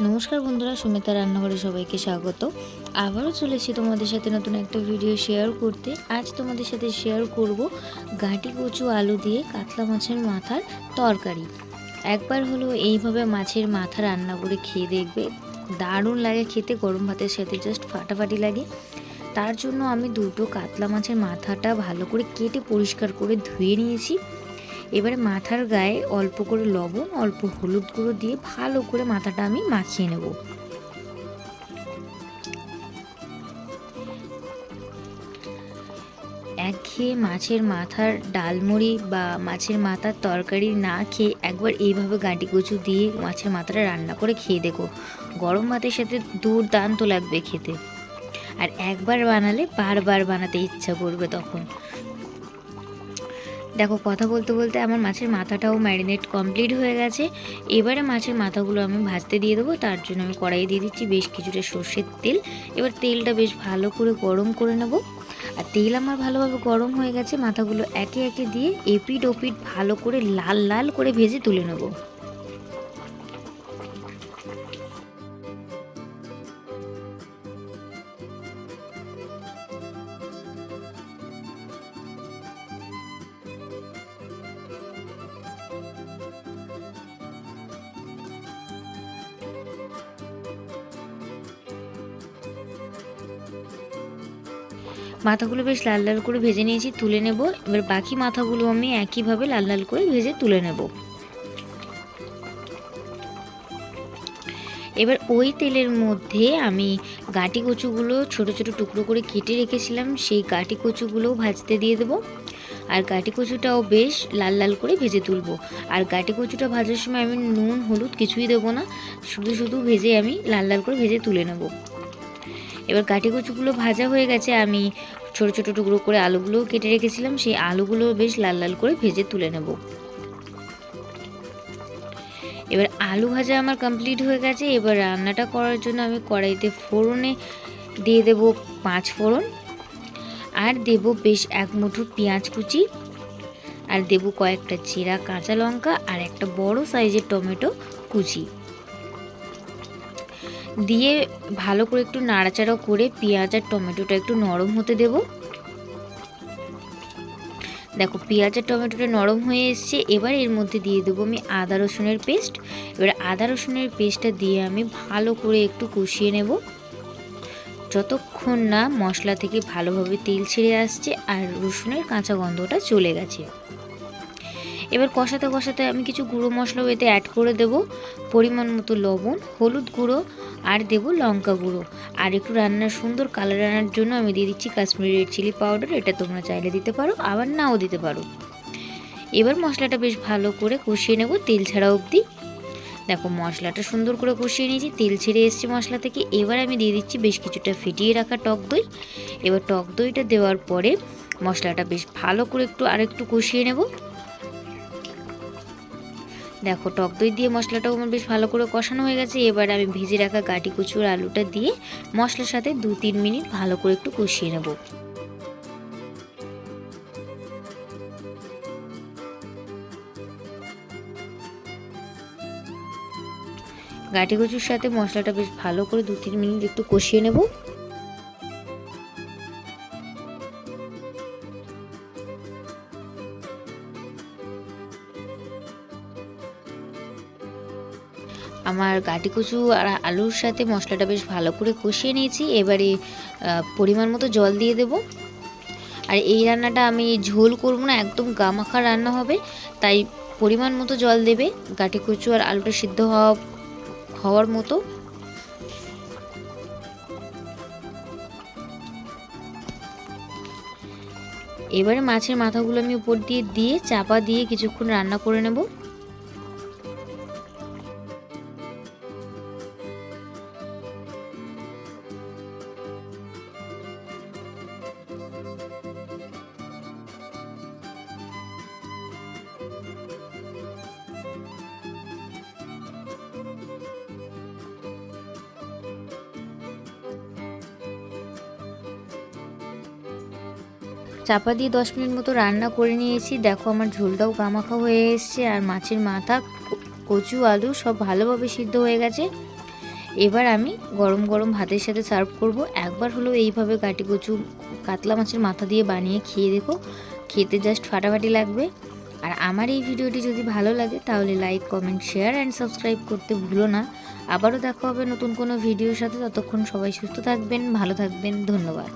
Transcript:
নমস্কার বন্ধুরা, সুমিতা রান্নাঘরে সবাইকে স্বাগত। আবারও চলেছি তোমাদের সাথে নতুন একটা ভিডিও শেয়ার করতে। আজ তোমাদের সাথে শেয়ার করব গাঁটি কচু আলু দিয়ে কাতলা মাছের মাথার তরকারি। একবার হলো এইভাবে মাছের মাথা রান্না করে খেয়ে দেখবে, দারুণ লাগে খেতে, গরম ভাতের সাথে জাস্ট ফাটাফাটি লাগে। তার জন্য আমি দুটো কাতলা মাছের মাথাটা ভালো করে কেটে পরিষ্কার করে ধুয়ে নিয়েছি। এবারে মাথার গায়ে অল্প করে লবণ, অল্প হলুদ গুঁড়ো দিয়ে ভালো করে মাথাটা আমি মাখিয়ে নেব। একঘেয়ে মাছের মাথার ডালমুড়ি বা মাছের মাথার তরকারি না খেয়ে একবার এইভাবে গাঁটি কচু দিয়ে মাছের মাথাটা রান্না করে খেয়ে দেখো। গরম ভাতের সাথে দুর্দান্ত লাগবে খেতে। আর একবার বানালে বারবার বানাতে ইচ্ছা করবে তখন। দেখো, কথা বলতে বলতে আমার মাছের মাথাটাও ম্যারিনেট কমপ্লিট হয়ে গেছে। এবারে মাছের মাথাগুলো আমি ভাজতে দিয়ে দেবো, তার জন্য আমি কড়াই দিয়ে দিচ্ছি বেশ কিছুটা সর্ষের তেল। এবার তেলটা বেশ ভালো করে গরম করে নেব। আর তেল আমার ভালোভাবে গরম হয়ে গেছে, মাথাগুলো একে একে দিয়ে এপিড ওপিড ভালো করে লাল লাল করে ভেজে তুলে নেব। মাথাগুলো বেশ লাল লাল করে ভেজে নিয়েছি, তুলে নেব। এবার বাকি মাথাগুলো আমি একইভাবে লাল লাল করে ভেজে তুলে নেব। এবার ওই তেলের মধ্যে আমি গাটি কচুগুলো ছোট ছোট টুকরো করে কেটে রেখেছিলাম, সেই গাটি কচুগুলোও ভাজতে দিয়ে দেবো। আর গাটি কচুটাও বেশ লাল লাল করে ভেজে তুলবো। আর গাটি কচুটা ভাজার সময় আমি নুন, হলুদ কিছুই দেবো না, শুধু শুধু ভেজে আমি লাল লাল করে ভেজে তুলে নেব। এবার কাঠি কচুগুলো ভাজা হয়ে গেছে, আমি ছোট ছোট টুকরো করে আলুগুলোও কেটে রেখেছিলাম, সেই আলুগুলো বেশ লাল লাল করে ভেজে তুলে নেব। এবার আলু ভাজা আমার কমপ্লিট হয়ে গেছে, এবার রান্নাটা করার জন্য আমি কড়াইতে ফোড়নে দিয়ে দেব পাঁচ ফোড়ন, আর দেব বেশ এক মুঠো পেঁয়াজ কুচি, আর দেব কয়েকটা চেরা কাঁচা লঙ্কা, আর একটা বড় সাইজের টমেটো কুচি। দিয়ে ভালো করে একটু নাড়াচাড়া করে পেঁয়াজ আর টমেটোটা একটু নরম হতে দেব। দেখো, পেঁয়াজ আর টমেটোটা নরম হয়ে এসছে। এবার এর মধ্যে দিয়ে দেবো আমি আদা রসুনের পেস্ট। এবার আদা রসুনের পেস্টটা দিয়ে আমি ভালো করে একটু কষিয়ে নেব। যতক্ষণ না মশলা থেকে ভালোভাবে তেল ছেড়ে আসছে আর রসুনের কাঁচা গন্ধটা চলে গেছে। এবার কষাতে কষাতে আমি কিছু গুঁড়ো মশলাও এতে অ্যাড করে দেব। পরিমাণ মতো লবণ, হলুদ গুঁড়ো আর দেব লঙ্কা গুঁড়ো। আর একটু রান্নার সুন্দর কালার আনার জন্য আমি দিয়ে দিচ্ছি কাশ্মীরি রেড চিলি পাউডার এটা তোমরা চাইলে দিতে পারো, আবার নাও দিতে পারো। এবার মশলাটা বেশ ভালো করে কষিয়ে নেব তেল ছাড়া অবধি। দেখো মশলাটা সুন্দর করে কষিয়ে নিয়েছি, তেল ছেড়ে এসছে মশলা থেকে। এবার আমি দিয়ে দিচ্ছি বেশ কিছুটা ফিটিয়ে রাখা টক দই। এবার টক দইটা দেওয়ার পরে মশলাটা বেশ ভালো করে একটু আরেকটু কষিয়ে নেব। দেখো, টক দই দিয়ে মশলাটাও আমার বেশ ভালো করে কষানো হয়ে গেছে। এবার আমি ভিজে রাখা গাটি কুচুর আলুটা দিয়ে মশলার সাথে দু তিন মিনিট ভালো করে একটু কষিয়ে নেব। গাটি কচুর সাথে মশলাটা বেশ ভালো করে দু তিন মিনিট একটু কষিয়ে নেব। আমার গাটি আর আলুর সাথে মশলাটা বেশ ভালো করে কষিয়ে নিয়েছি। এবারে পরিমাণ মতো জল দিয়ে দেব। আর এই রান্নাটা আমি ঝোল করব না, একদম গামাখা রান্না হবে, তাই পরিমাণ মতো জল দেবে। গাটি কচু আর আলুটা সিদ্ধ হওয়া, হওয়ার মতো। এবারে মাছের মাথাগুলো আমি উপর দিয়ে দিয়ে, চাপা দিয়ে কিছুক্ষণ রান্না করে নেব। চাপা দিয়ে দশ মিনিট মতো রান্না করে নিয়েছি। দেখো আমার ঝোলটাও গামাখা হয়ে এসছে আর মাছের মাথা, কচু, আলু সব ভালোভাবে সিদ্ধ হয়ে গেছে। এবার আমি গরম গরম ভাতের সাথে সার্ভ করব। একবার হলো এইভাবে কাটি কচু, কাতলা মাছের মাথা দিয়ে বানিয়ে খেয়ে দেখো। খেতে জাস্ট ফাটাফাটি লাগবে। আর আমার এই ভিডিওটি যদি ভালো লাগে তাহলে like comment share and subscribe করতে ভুলো না। আবারও দেখা হবে নতুন কোনো ভিডিওর সাথে। ততক্ষণ সবাই সুস্থ থাকবেন, ভালো থাকবেন। ধন্যবাদ।